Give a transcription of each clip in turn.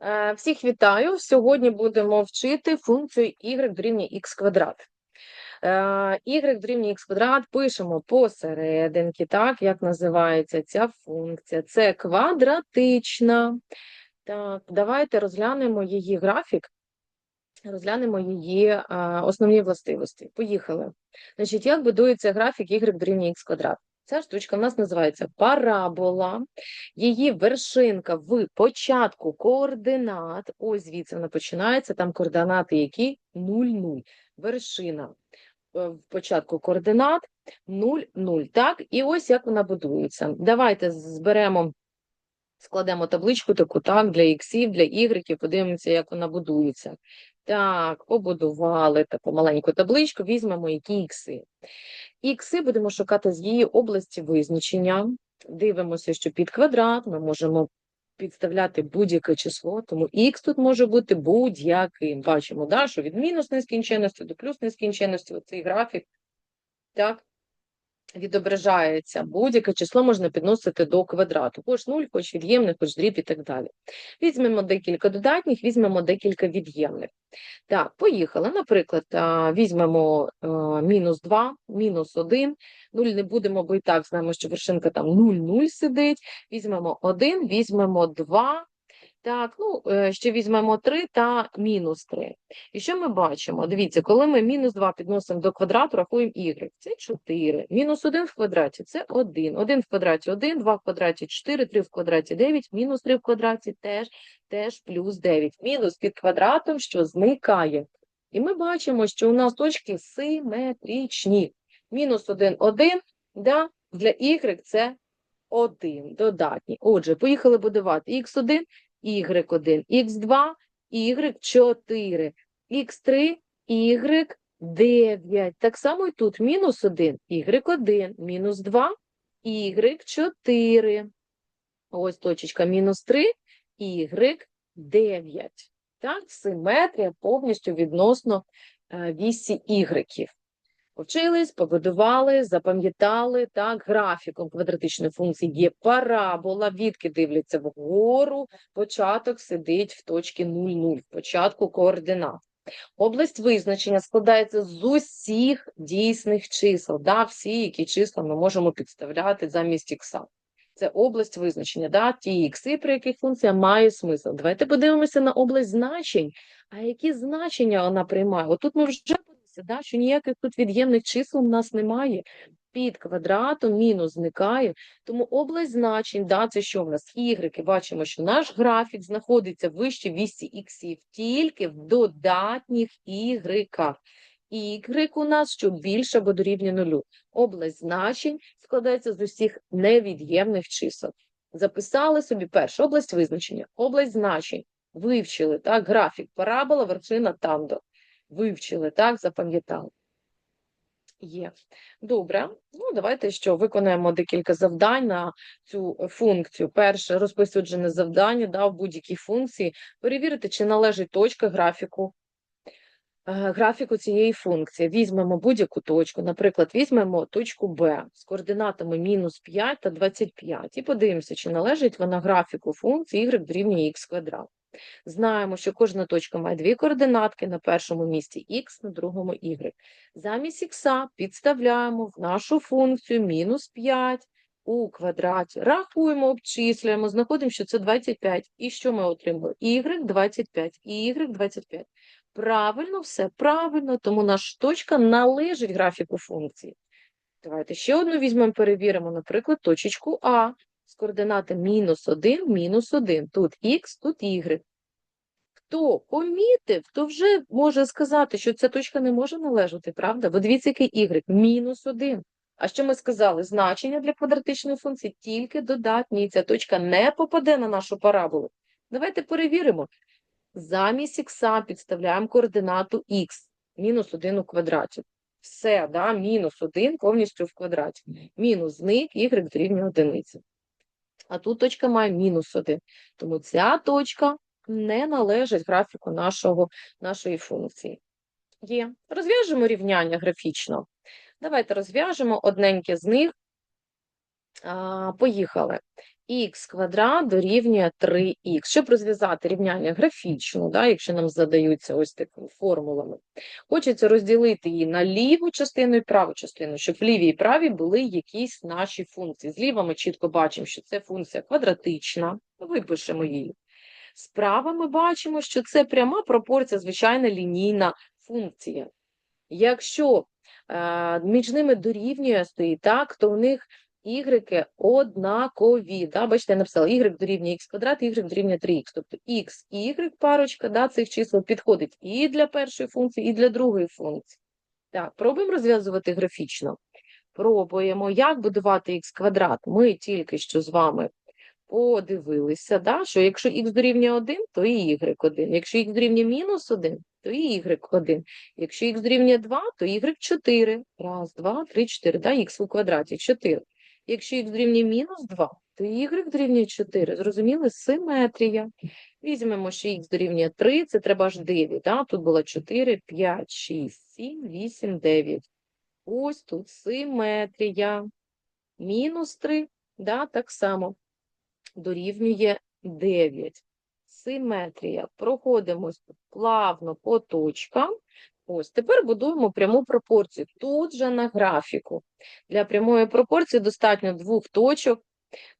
Е, Всіх вітаю. Сьогодні будемо вчити функцію y дорівнює x квадрат. Е, y дорівнює x квадрат пишемо посерединки, так, як називається ця функція. Це квадратична. Так, давайте розглянемо її графік, розглянемо її е, основні властивості. Поїхали. Значить, як будується графік y дорівнює x квадрат? Ця штучка в нас називається парабола. Її вершинка в початку координат. Ось звідси вона починається. Там координати які 0, 0. Вершина е, в початку координат 0, 0. Так, і ось як вона будується. Давайте зберемо, складемо табличку таку, так, для іксів, для ігреків, подивимося, як вона будується. Так, побудували таку маленьку табличку, візьмемо які ікси. Ікси будемо шукати з її області визначення. Дивимося, що під квадрат ми можемо підставляти будь-яке число, тому х тут може бути будь-яким. Бачимо, да, що від мінус нескінченності до плюс нескінченності оцей графік так, відображається. Будь-яке число можна підносити до квадрату. Хоч 0, хоч від'ємне, хоч дріб і так далі. Візьмемо декілька додатніх, візьмемо декілька від'ємних. Так, поїхали. Наприклад, візьмемо мінус 2, мінус 1. 0 не будемо, бо і так знаємо, що вершинка там 0, 0 сидить. Візьмемо 1, візьмемо 2. Так, ну, е, ще візьмемо 3 та мінус 3. І що ми бачимо? Дивіться, коли ми мінус 2 підносимо до квадрату, рахуємо y. Це 4. Мінус 1 в квадраті – це 1. 1 в квадраті – 1, 2 в квадраті – 4, 3 в квадраті – 9, мінус 3 в квадраті теж, теж плюс 9. Мінус під квадратом, що зникає. І ми бачимо, що у нас точки симетричні. Мінус 1, 1, да? для y це 1, додатні. Отже, поїхали будувати x1, y1, x2, y4, x3, y9. Так само і тут мінус 1, y1, мінус 2, y4. Ось точечка мінус 3, y9. Так, симетрія повністю відносно е, вісі ігреків. Повчились, побудували, запам'ятали, так, графіком квадратичної функції є парабола, відки дивляться вгору, початок сидить в точці 0,0, в початку координат. Область визначення складається з усіх дійсних чисел, да, всі, які числа ми можемо підставляти замість ікса. Це область визначення, да, ті ікси, при яких функція має смисл. Давайте подивимося на область значень. А які значення вона приймає? Отут ми вже подивимося, да, що ніяких тут від'ємних чисел у нас немає. Під квадратом мінус зникає. Тому область значень, да, це що в нас? Ігреки. Бачимо, що наш графік знаходиться вище вісі іксів тільки в додатніх ігреках. Y у нас що більше або дорівнює нулю. Область значень складається з усіх невід'ємних чисел. Записали собі першу область визначення, область значень. Вивчили, так, графік, парабола, вершина тандо. Вивчили, так, запам'ятали. Є. Добре. Ну, давайте що, виконаємо декілька завдань на цю функцію. Перше, розпосюджене завдання да, в будь-якій функції. Перевірити, чи належить точка графіку е, графіку цієї функції. Візьмемо будь-яку точку, наприклад, візьмемо точку Б з координатами мінус 5 та 25 і подивимося, чи належить вона графіку функції y дорівнює х квадрат. Знаємо, що кожна точка має дві координатки, на першому місці х, на другому y. Замість х підставляємо в нашу функцію мінус 5 у квадраті. Рахуємо, обчислюємо, знаходимо, що це 25. І що ми отримали? y 25, y 25. Правильно, все правильно, тому наша точка належить графіку функції. Давайте ще одну візьмемо, перевіримо, наприклад, точечку А координати мінус 1, мінус 1. Тут х, тут y. Хто помітив, то вже може сказати, що ця точка не може належати, правда? Бо дивіться, який y, мінус 1. А що ми сказали? Значення для квадратичної функції тільки додатні, і ця точка не попаде на нашу параболу. Давайте перевіримо. Замість х підставляємо координату х, мінус 1 у квадраті. Все, да, мінус 1 повністю в квадраті. Мінус зник, y дорівнює одиниці. А тут точка має мінус 1. Тому ця точка не належить графіку нашого, нашої функції. Є. Розв'яжемо рівняння графічно. Давайте розв'яжемо одненьке з них. А, Поїхали. Х квадрат дорівнює 3х. Щоб розв'язати рівняння графічно, да, якщо нам задаються ось такими формулами, хочеться розділити її на ліву частину і праву частину, щоб в лівій і правій були якісь наші функції. Зліва ми чітко бачимо, що це функція квадратична, випишемо її. Справа ми бачимо, що це пряма пропорція, звичайна лінійна функція. Якщо е, між ними дорівнює стоїть так, то у них y однакові. Да? Бачите, я написала y дорівнює x квадрат, y дорівнює 3x. Тобто x, y парочка да, цих чисел підходить і для першої функції, і для другої функції. Так, пробуємо розв'язувати графічно. Пробуємо, як будувати x квадрат. Ми тільки що з вами подивилися, да, що якщо х дорівнює 1, то і y 1. Якщо х дорівнює мінус 1, то і y 1. Якщо х дорівнює 2, то y 4. Раз, два, три, чотири. Да, х у квадраті 4. Якщо х дорівнює мінус 2, то y дорівнює 4. Зрозуміли? Симетрія. Візьмемо, що х дорівнює 3, це треба аж 9. Да? Тут було 4, 5, 6, 7, 8, 9. Ось тут симетрія. Мінус 3, да, так само дорівнює 9. Симетрія. Проходимось плавно по точкам. Ось, тепер будуємо пряму пропорцію. Тут же на графіку. Для прямої пропорції достатньо двох точок.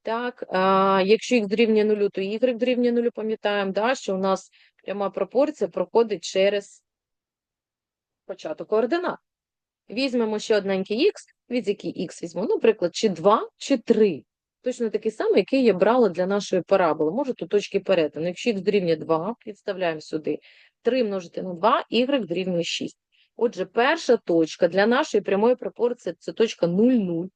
Так, а, якщо х дорівнює 0, то y дорівнює 0, пам'ятаємо, да, що у нас пряма пропорція проходить через початок координат. Візьмемо ще одненький х, від який х візьмемо, наприклад, чи 2, чи 3. Точно такий самий, який я брала для нашої параболи. Може, тут точки перетину. Якщо х дорівнює 2, підставляємо сюди. 3 множити на 2, y дорівнює 6. Отже, перша точка для нашої прямої пропорції це точка 0, 0.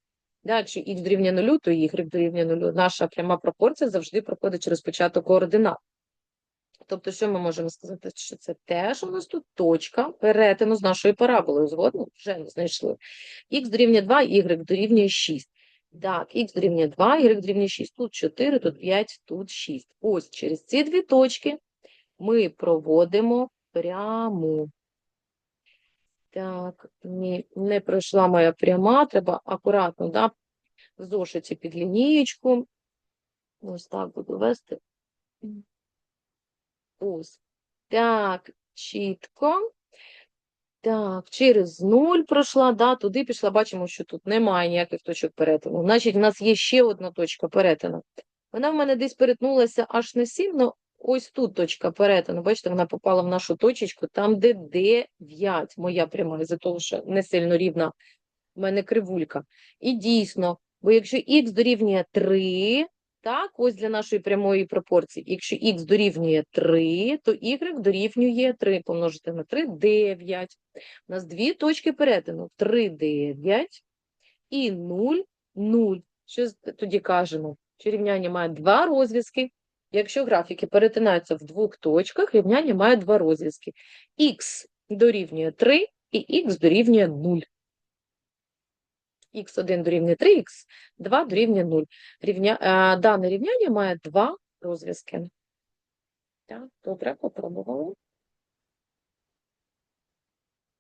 Да, якщо х дорівнює 0, то y дорівнює 0. Наша пряма пропорція завжди проходить через початок координат. Тобто, що ми можемо сказати, що це теж у нас тут точка перетину з нашою параболою. Згодно? Вже знайшли. Х дорівнює 2, y дорівнює 6. Так, х дорівнює 2, y дорівнює 6. Тут 4, тут 5, тут 6. Ось через ці дві точки ми проводимо пряму. Так, ні, не пройшла моя пряма, треба акуратно, да, в зошиті під лінієчку. Ось так буду вести. Ось. Так, чітко. Так, через 0 пройшла, да, туди пішла, бачимо, що тут немає ніяких точок перетину. Значить, в нас є ще одна точка перетину. Вона в мене десь перетнулася аж на 7, але ось тут точка перетину. Бачите, вона попала в нашу точечку, там, де 9, моя пряма, із-за того, що не сильно рівна в мене кривулька. І дійсно, бо якщо х дорівнює 3, так, ось для нашої прямої пропорції. Якщо х дорівнює 3, то y дорівнює 3 помножити на 3 – 9. У нас дві точки перетину. 3, 9 і 0, 0. Що тоді кажемо? Що рівняння має два розв'язки. Якщо графіки перетинаються в двох точках, рівняння має два розв'язки. х дорівнює 3 і х дорівнює 0. х1 дорівнює 3, х2 дорівнює 0. Рівня... А, Дане рівняння має два розв'язки. Так, добре, попробували.